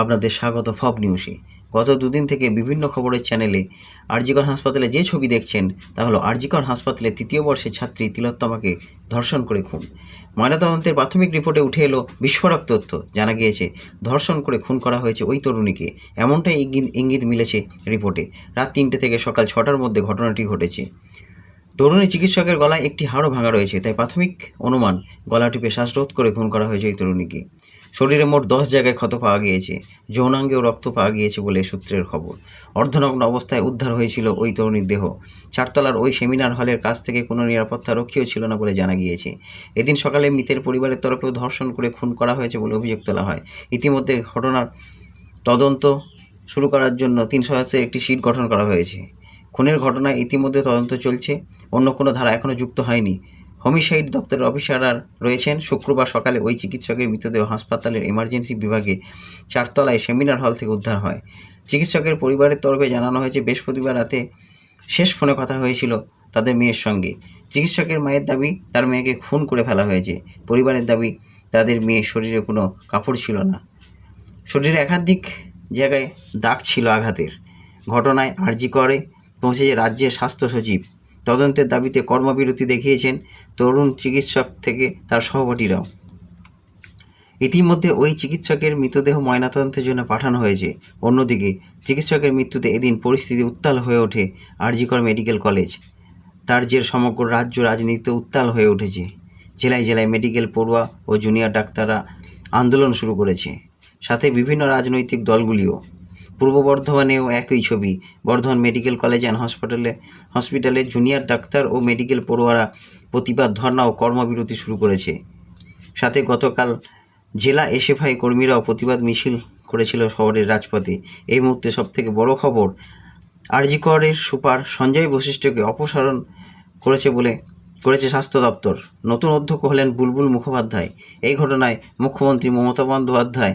আপনাদের স্বাগত ফব নিউজে। গত দুদিন থেকে বিভিন্ন খবরের চ্যানেলে আরজিকর হাসপাতালে যে ছবি দেখছেন, তা হলো আরজিকর হাসপাতালে তৃতীয় বর্ষের ছাত্রী তিলোত্তমাকে ধর্ষণ করে খুন। ময়নাতদন্তের প্রাথমিক রিপোর্টে উঠে এলো বিস্ফোরক তথ্য। জানা গিয়েছে, ধর্ষণ করে খুন করা হয়েছে ওই তরুণীকে। এমনটাই ইঙ্গিত মিলেছে রিপোর্টে। রাত তিনটে থেকে সকাল ছটার মধ্যে ঘটনাটি ঘটেছে। তরুণী চিকিৎসকের গলায় একটি হাড়ও ভাঙা রয়েছে, তাই প্রাথমিক অনুমান গলা টিপে শ্বাসরোধ করে খুন করা হয়েছে এই তরুণীকে। শরীরে মোট দশ জায়গায় ক্ষত পাওয়া গিয়েছে। যৌনাঙ্গেও রক্ত পাওয়া গিয়েছে বলে সূত্রের খবর। অর্ধনগ্ন অবস্থায় উদ্ধার হয়েছিল ওই তরুণীর দেহ। চারতলার ওই সেমিনার হলের কাছ থেকে কোনো নিরাপত্তা রক্ষীও ছিল না বলে জানা গিয়েছে। এদিন সকালে মৃতের পরিবারের তরফেও ধর্ষণ করে খুন করা হয়েছে বলে অভিযোগ তোলা হয়। ইতিমধ্যে ঘটনার তদন্ত শুরু করার জন্য তিন সদস্যের একটি সিট গঠন করা হয়েছে। খুনের ঘটনায় ইতিমধ্যে তদন্ত চলছে। অন্য কোনো ধারা এখনও যুক্ত হয়নি। হোমিসাইড দপ্তরের অফিসাররা রয়েছেন। শুক্রবার সকালে ওই চিকিৎসকের মৃতদেহ হাসপাতালের এমার্জেন্সি বিভাগে চারতলায় সেমিনার হল থেকে উদ্ধার হয়। চিকিৎসকের পরিবারের তরফে জানানো হয়েছে, বৃহস্পতিবার রাতে শেষ ফোনে কথা হয়েছিল তাদের মেয়ের সঙ্গে। চিকিৎসকের মায়ের দাবি, তার মেয়েকে খুন করে ফেলা হয়েছে। পরিবারের দাবি, তাদের মেয়ে শরীরে কোনো কাপড় ছিল না। শরীরে একাধিক জায়গায় দাগ ছিল আঘাতের। ঘটনায় আর্জি করে, পৌঁছেছে রাজ্যের স্বাস্থ্য সচিব তদন্তের দাবিতে কর্মবিরতি দেখিয়েছেন তরুণ চিকিৎসক থেকে তার সহপাঠীরাও। ইতিমধ্যে ওই চিকিৎসকের মৃতদেহ ময়নাতদন্তের জন্য পাঠানো হয়েছে। অন্যদিকে, চিকিৎসকের মৃত্যুতে এদিন পরিস্থিতি উত্তাল হয়ে ওঠে আরজিকর মেডিকেল কলেজ। তার জের সমগ্র রাজ্য রাজনীতিতে উত্তাল হয়ে উঠেছে। জেলায় জেলায় মেডিকেল পড়ুয়া ও জুনিয়র ডাক্তাররা আন্দোলন শুরু করেছে। সাথে বিভিন্ন রাজনৈতিক দলগুলিও পূর্ব বর্ধমানেও একই ছবি। বর্ধমান মেডিকেল কলেজ অ্যান্ড হসপিটালে হসপিটালে জুনিয়র ডাক্তার ও মেডিকেল পড়ুয়ারা প্রতিবাদ ধর্না ও কর্মবিরতি শুরু করেছে। সাথে গতকাল জেলা এসএফআই কর্মীরাও প্রতিবাদ মিছিল করেছিল শহরের রাজপথে। এই মুহূর্তে সবথেকে বড় খবর, আরজিকরের সুপার সঞ্জয় বৈশিষ্ট্যকে অপসারণ করেছে বলে, করেছে স্বাস্থ্য দপ্তর। নতুন অধ্যক্ষ হলেন বুলবুল মুখোপাধ্যায়। এই ঘটনায় মুখ্যমন্ত্রী মমতা বন্দ্যোপাধ্যায়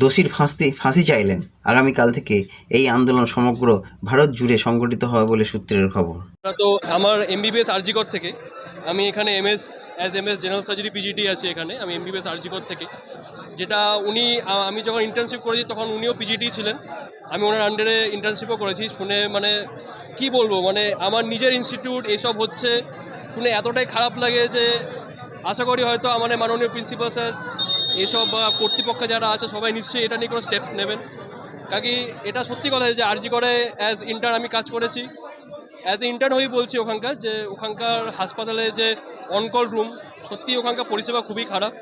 দোষীর ফাঁসি ফাঁসি চাইলেন। আগামীকাল থেকে এই আন্দোলন সমগ্র ভারত জুড়ে সংগঠিত হবে বলে সূত্রের খবর। তো আমার এমবিবিএস আরজিকর থেকে, আমি এখানে MS as MS general surgery PGT আছে এখানে, আমি এমবিবিএস আরজিকর থেকে। যেটা উনি আমি যখন ইন্টার্নশিপ করেছি তখন উনিও পিজিটি ছিলেন। আমি ওনার আন্ডারে ইন্টার্নশিপও করেছি, শুনে মানে কি বলব মানে আমার নিজের ইনস্টিটিউট এসব হচ্ছে, শুনে এতটাই খারাপ লাগে যে, আশা করি হয়তো আমাদের মাননীয় প্রিন্সিপাল স্যার এসব কর্তৃপক্ষ যারা আছে, সবাই নিশ্চয়ই এটা নিয়ে কোনো স্টেপস নেবেন। কাকি, এটা সত্যি কথা যে আরজি করে অ্যাজ ইন্টার্ন আমি কাজ করেছি। অ্যাজ এ ইন্টার্ন হয়েই বলছি ওখানকার যে, ওখানকার হাসপাতালে যে অনকল রুম সত্যি ওখানকার পরিষেবা খুবই খারাপ।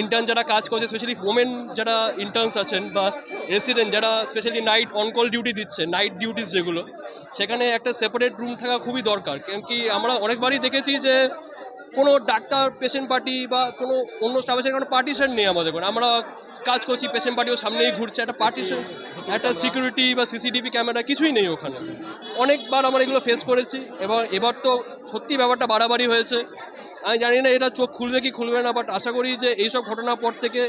ইন্টার্ন যারা কাজ করছে স্পেশালি ওমেন যারা ইন্টার্নস আছেন বা রেসিডেন্ট যারা specially night on call duty দিচ্ছে নাইট ডিউটিস যেগুলো, সেখানে একটা সেপারেট রুম থাকা খুবই দরকার। কেন কি আমরা অনেকবারই দেখেছি যে কোনো ডাক্তার পেশেন্ট পার্টি বা কোনো অন্য স্টাফ আছে কোনো পার্টিশন নেই আমাদের কোনো আমরা কাজ করছি পেশেন্ট পার্টিও সামনেই ঘুরছে। একটা পার্টিশন একটা সিকিউরিটি বা সিসিটিভি ক্যামেরা কিছুই নেই ওখানে। অনেকবার আমরা এগুলো ফেস করেছি এবার এবার তো সত্যি ব্যাপারটা বাড়াবাড়ি হয়েছে। আমি জানি না এটা চোখ খুলবে কি খুলবে না বাট আশা করি যে এইসব ঘটনার পর থেকে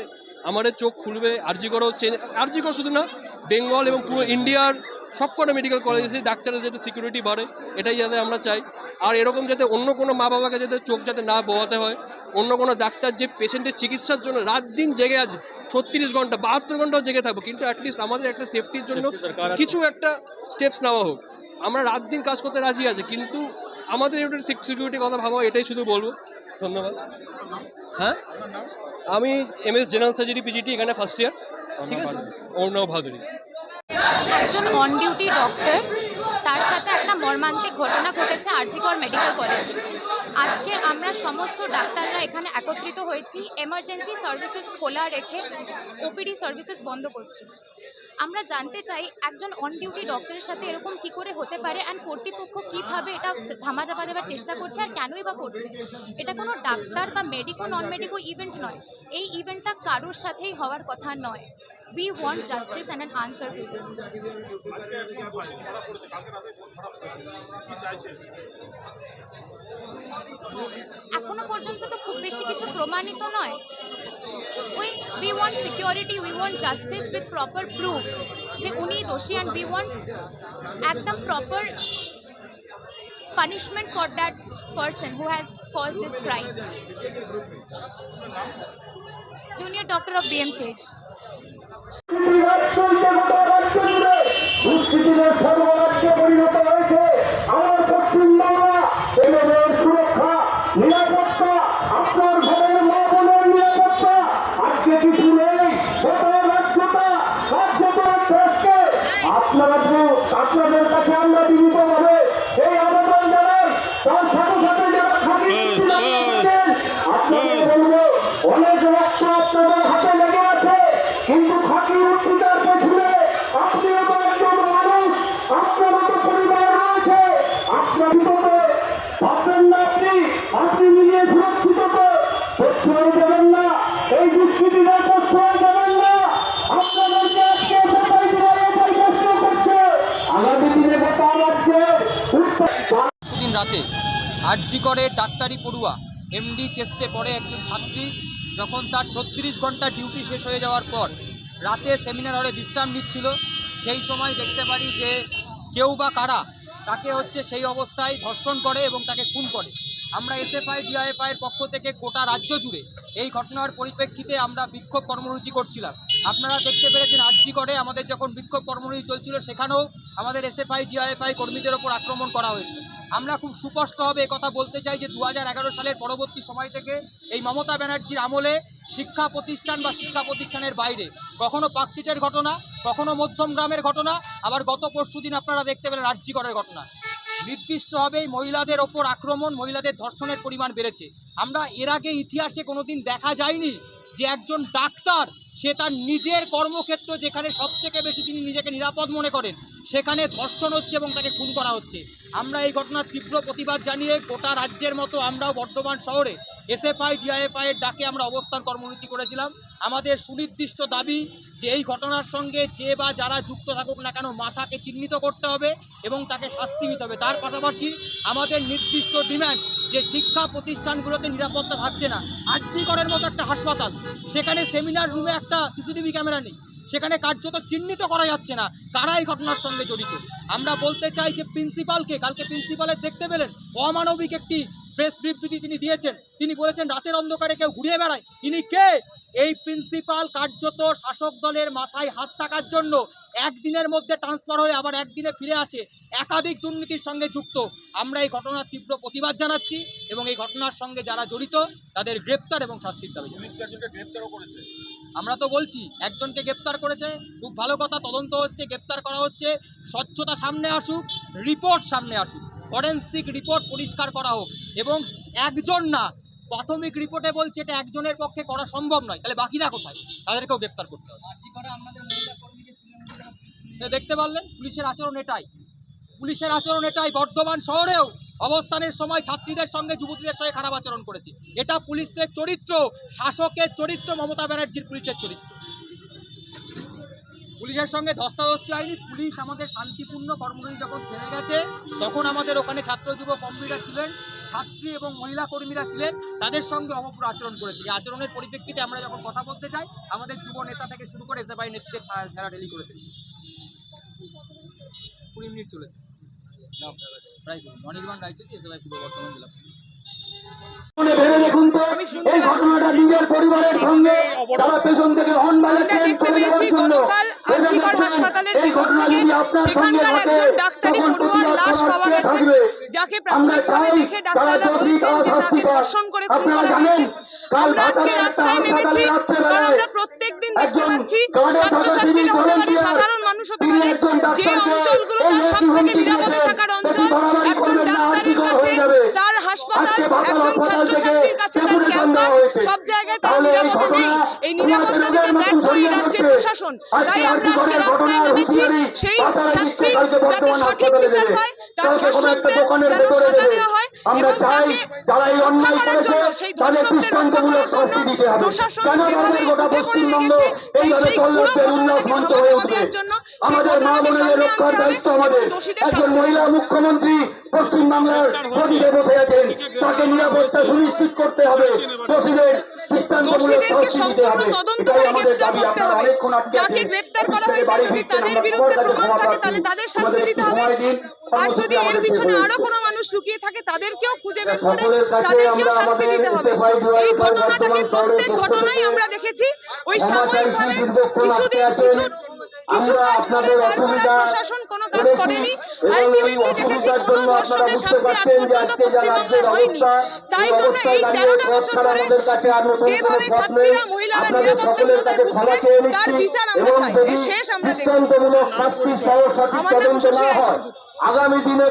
আমাদের চোখ খুলবে। আরজিকরও চেঞ্জ আরজিকর শুধু না বেঙ্গল এবং পুরো ইন্ডিয়ার সবকটা মেডিকেল কলেজে ডাক্তারের যাতে সিকিউরিটি বাড়ে এটাই যাতে আমরা চাই। আর এরকম যাতে অন্য কোনো মা বাবাকে যাতে চোখ যাতে না বোয়াতে হয় অন্য কোনো ডাক্তার যে পেশেন্টের চিকিৎসার জন্য রাত দিন জেগে আছে ছত্রিশ ঘণ্টা বাহাত্তর ঘন্টাও জেগে থাকব কিন্তু অ্যাটলিস্ট আমাদের একটা সেফটির জন্য কিছু একটা স্টেপস নেওয়া হোক। আমরা রাত দিন কাজ করতে রাজি আছে কিন্তু আমাদের এটা সিকিউরিটির কথা ভাবো এটাই শুধু বলব। ধন্যবাদ। হ্যাঁ? আমি M S general surgery PGT এখানে ফার্স্ট ইয়ার ঠিক আছে? অর্ণব ভাদুরী। একজন অন ডিউটি ডক্টর তার সাথে একটা মর্মান্তিক ঘটনা ঘটেছে আরজিকর মেডিকেল কলেজে আজকে আমরা সমস্ত ডাক্তাররা এখানে একত্রিত হয়েছি এমার্জেন্সি সার্ভিসেস খোলা রেখে ওপিডি সার্ভিসেস বন্ধ করছি। আমরা জানতে চাই, একজন অন ডিউটি ডক্টরের সাথে এরকম কি করে হতে পারে অ্যান্ড কর্তৃপক্ষ কীভাবে এটা ধামাচাপা দেওয়ার চেষ্টা করছে আর কেনই বা করছে? এটা কোনো ডাক্তার বা মেডিকো নন মেডিকো ইভেন্ট নয়। এই ইভেন্টটা কারোর সাথেই হওয়ার কথা নয়। We want justice and an answer to this. এখনও পর্যন্ত তো খুব বেশি কিছু প্রমাণিত নয় we we want security we want justice with proper proof যে উনি দোষী অ্যান্ড উই ওয়ান্ট একদম proper punishment for that person who has caused this crime. Junior doctor of BMCH. দুষ্কৃতিদের সর্বরাজ্যে পরিণত হয়েছে আমার পশ্চিম বাংলা এদের সুরক্ষা নিরাপত্তা আপনার ঘরের মা বোনের নিরাপত্তা কিছু নেই আপনারা তো আপনাদের কাছে আমরা বিনীত হবে এই আবেদন জানাই তার সাথে সাথে যারা আপনাদের অনেক রক্ত আপনাদের হাতে কিন্তু খাঁটি মুক্তিটার পেছনে রাতে আরজি করে ডাক্তারি পড়ুয়া এমডি চেস্টে পড়ে একজন ছাত্রী। যখন তার ছত্রিশ ঘণ্টা ডিউটি শেষ হয়ে যাওয়ার পর রাতে সেমিনার হলে বিশ্রাম নিচ্ছিল, সেই সময় দেখতে পারি যে কেউ বা কারা তাকে হচ্ছে সেই অবস্থায় ধর্ষণ করে এবং তাকে খুন করে। আমরা এসএফআই, ডিআইএফআই এর পক্ষ থেকে গোটা রাজ্য জুড়ে এই ঘটনার পরিপ্রেক্ষিতে আমরা বিক্ষোভ কর্মসূচি করছিলাম। আপনারা দেখতে পেরেছেন আরজি করে আমাদের যখন বিক্ষোভ কর্মসূচি চলছিল, সেখানেও আমাদের এসএফআই, ডিআইএফআই কর্মীদের ওপর আক্রমণ করা হয়েছে। আমরা খুব সুস্পষ্টভাবে কথা বলতে চাই যে দু হাজার এগারো সালের পরবর্তী সময় থেকে এই মমতা ব্যানার্জির আমলে শিক্ষা প্রতিষ্ঠান বা শিক্ষা প্রতিষ্ঠানের বাইরে, কখনো পার্কশিটের ঘটনা, কখনো মধ্যম গ্রামের ঘটনা, আবার গত পরশুদিন আপনারা দেখতে পেলেন রাজ্যিকরের ঘটনা। নির্দিষ্টভাবে মহিলাদের ওপর আক্রমণ, মহিলাদের ধর্ষণের পরিমাণ বেড়েছে। আমরা এর আগে ইতিহাসে কোনোদিন দেখা যায়নি যে একজন ডাক্তার, সে তার নিজের কর্মক্ষেত্র যেখানে সবথেকে বেশি তিনি নিজেকে নিরাপদ মনে করেন, সেখানে ধর্ষণ হচ্ছে এবং তাকে খুন করা হচ্ছে। আমরা এই ঘটনার তীব্র প্রতিবাদ জানিয়ে গোটা রাজ্যের মতো আমরাও বর্ধমান শহরে এসএফআই, ডিআইএফআই এর ডাকে আমরা অবস্থান কর্মসূচি করেছিলাম। আমাদের সুনির্দিষ্ট দাবি যে এই ঘটনার সঙ্গে যে বা যারা যুক্ত থাকুক না কেন মাথাকে চিহ্নিত করতে হবে এবং তাকে শাস্তি দিতে হবে। তার পাশাপাশি আমাদের নির্দিষ্ট ডিমান্ড যে শিক্ষা প্রতিষ্ঠানগুলোতে নিরাপত্তা থাকছে না। আর্যিকরের মতো একটা হাসপাতাল, সেখানে সেমিনার রুমে একটা সিসিটিভি ক্যামেরা নেই। সেখানে কার্যত চিহ্নিত করা যাচ্ছে না কারা এই ঘটনার সঙ্গে জড়িত। আমরা বলতে চাই যে প্রিন্সিপালকে কালকে প্রিন্সিপালের দেখতে পেলেন, অমানবিক একটি প্রেস বিবৃতি তিনি দিয়েছেন, তিনি বলেছেন রাতের অন্ধকারে কেউ ঘুরিয়ে বেড়ায়। তিনি কে? এই প্রিন্সিপাল কার্যত শাসক দলের মাথায় হাত থাকার জন্য একদিনের মধ্যে ট্রান্সফার হয়ে আবার একদিনে ফিরে আসে। একাধিক দুর্নীতির সঙ্গে যুক্ত। আমরা এই ঘটনার তীব্র প্রতিবাদ জানাচ্ছি এবং এই ঘটনার সঙ্গে যারা জড়িত তাদের গ্রেপ্তার এবং শাস্তির দাবি। আমরা তো বলছি একজনকে গ্রেপ্তার করেছে। খুব ভালো কথা তদন্ত হচ্ছে গ্রেপ্তার করা হচ্ছে। স্বচ্ছতা সামনে আসুক রিপোর্ট সামনে আসুক। ফরেন্সিক রিপোর্ট পরিষ্কার করা হোক। এবং একজন না প্রাথমিক রিপোর্টে বলছে এটা একজনের পক্ষে করা সম্ভব নয়। তাহলে বাকিরা কোথায়? তাদেরকেও গ্রেপ্তার করতে হবে। দেখতে পারলেন? পুলিশের আচরণ এটাই। পুলিশের আচরণ এটাই। বর্ধমান শহরেও অবস্থানের সময় ছাত্রীদের সঙ্গে যুবতীদের সঙ্গে খারাপ আচরণ করেছে। এটা পুলিশের চরিত্র। শাসকের চরিত্র মমতা ব্যানার্জির পুলিশের চরিত্র। পুলিশের সঙ্গে ধস্তাধস্তি হয়নি। পুলিশ আমাদের শান্তিপূর্ণ কর্মসূচি যখন ফেলে গেছে। তখন আমাদের ওখানে ছাত্র, যুব, কর্মীরা ছিলেন, ছাত্রী এবং মহিলা কর্মীরা ছিলেন। তাদের সঙ্গে অপপুর আচরণ করেছে। আচরণের পরিপ্রেক্ষিতে আমরা যখন কথা বলতে চাই আমাদের যুব নেতা থেকে শুরু করে এসএফআই নেতৃত্বে ঠেলা ঠেলি করেছে। কুড়ি মিনিট চলেছে। প্রায়। অনির্বাণ রায়চৌধুরী এসএফআই পূর্ব বর্ধমান জেলা ভেবে দেখুন তো এই ঘটনাটা নিজের পরিবারের সঙ্গে তারা পেছন থেকে হর্ন আমরা চলে যাওয়ার জন্য। গতকাল ভেবে আরজিকর দেখুন, হাসপাতালের ভিতর থেকে যদি আপনার সঙ্গে সেখানকার একজন ডাক্তারি পড়ুয়ার লাশ পাওয়া গেছে যাকে প্রাথমিকভাবে দেখে ডাক্তাররা বলছেন যে তাকে ধর্ষণ করে খুন করা হয়েছে। আমরা আজকে রাস্তায় নেমেছি কারণ আমরা প্রত্যেকদিন দেখতে পাচ্ছি ছাত্রছাত্রীরা হতে পারে সাধারণ মানুষ হতে পারে যে অঞ্চলগুলো তার সব থেকে নিরাপদে থাকার অঞ্চল একজন ডাক্তারের কাছে তার হাসপাতাল একজন ছাত্রছাত্রীর কাছে তার ক্যাম্পাস। সব জায়গায় তারা তাহলে এই নিরাপদে নেই এই নিরাপত্তা দিতে ব্যর্থ এই রাজ্যের প্রশাসন তাই আমরা আজকে রাস্তায় নেমেছি সেই ছাত্রী যাতে সঠিক বিচার। পায় তার ধর্ষকদের যেন সাজা দেওয়া হয় এবং তাকে রক্ষা করার জন্য সেই ধর্ষকদের রক্ষা করার জন্য শাস্তি দিতে হবে। প্রশাসন যেভাবে উঠে পড়ে লেগেছে তাই সেই পুরো ঘটনাটাকে হয়ে উঠবে। দেওয়ার জন্য সেই আমাদের মা বোনেদের সামনে রক্ষার আনতে হবে দায়িত্ব এবং আমাদের দোষীদের একজন শাস্তি দিতে মহিলা হবে। মুখ্যমন্ত্রী পশ্চিমবাংলার গদিতে বসে আছেন তাকে নিরাপত্তা সুনিশ্চিত করতে হবে দোষীদের দৃষ্টান্তমূলক দোষীদেরকে সম্পূর্ণ তদন্ত করে গ্রেপ্তার করতে হবে। যাকে গ্রেপ্তার করা হয়েছে যদি তাদের বিরুদ্ধে প্রমাণ থাকে তাহলে তাদের শাস্তি দিতে হবে। আর যদি এর পিছনে আরও কোনো মানুষ লুকিয়ে থাকে তাদেরকেও খুঁজে বের করে তাদেরকেও শাস্তি দিতে হবে। এই ঘটনাটাকে প্রত্যেক থেকে আমরা দেখেছি। ওই সাময়িকভাবে কিছুদিন কিছু কিছু কাজ করে তারপর প্রশাসন কাজ করেনি। আলটিমেটলি দেখেছি কোনো ধর্ষণের শাস্তি আজ পর্যন্ত পশ্চিমবঙ্গে হয়নি। তাই জন্য এই তেরোটা বছর ধরে যেভাবে ছাত্রীরা মহিলারা নিরাপত্তাহীনতায় ভুগছে তার বিচার আমরা চাই। শেষ আমরা দেখব। আমাদের হয়। আগামী দিনে